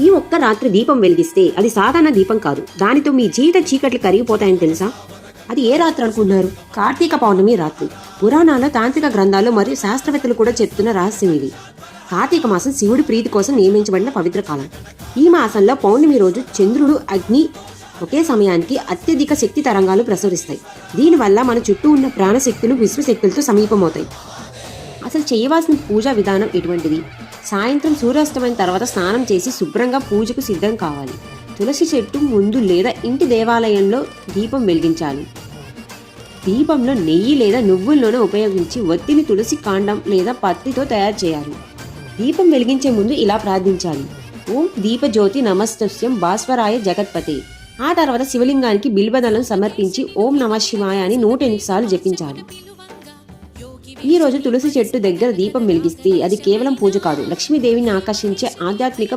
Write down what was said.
ఈ ఒక్క రాత్రి దీపం వెలిగిస్తే అది సాధారణ దీపం కాదు. దానితో మీ జీవిత చీకట్లు కరిగిపోతాయని తెలుసా? అది ఏ రాత్రి అనుకున్నారు కార్తీక పౌర్ణమి రాత్రి. పురాణాల తాంత్రిక గ్రంథాలు మరియు శాస్త్రవేత్తలు కూడా చెప్తున్న రహస్యం ఇది. కార్తీక మాసం శివుడి ప్రీతి కోసం నియమించబడిన పవిత్ర కాలం. ఈ మాసంలో పౌర్ణమి రోజు చంద్రుడు అగ్ని ఒకే సమయానికి అత్యధిక శక్తి తరంగాలు ప్రసరిస్తాయి. దీనివల్ల మన చుట్టూ ఉన్న ప్రాణశక్తులు విశ్వశక్తులతో సమీపమవుతాయి. అసలు చేయవలసిన పూజా విధానం ఎటువంటిది? సాయంత్రం సూర్యాస్తమైన తర్వాత స్నానం చేసి శుభ్రంగా పూజకు సిద్ధం కావాలి. తులసి చెట్టు ముందు లేదా ఇంటి దేవాలయంలో దీపం వెలిగించాలి. దీపంలో నెయ్యి లేదా నువ్వుల్లోనే ఉపయోగించి ఒత్తిని తులసి కాండం లేదా పత్తితో తయారు చేయాలి. దీపం వెలిగించే ముందు ఇలా ప్రార్థించాలి. ఓం దీపజ్యోతి నమస్తస్యం భాస్వరాయ జగత్పతి. ఆ తర్వాత శివలింగానికి బిల్బదలను సమర్పించి ఓం నమ శివాయ అని నూట ఎనిమిది సార్లు జపించాలి. ఈ రోజు తులసి చెట్టు దగ్గర దీపం వెలిగిస్తే అది కేవలం పూజ కాదు. లక్ష్మీదేవిని ఆకర్షించే ఆధ్యాత్మిక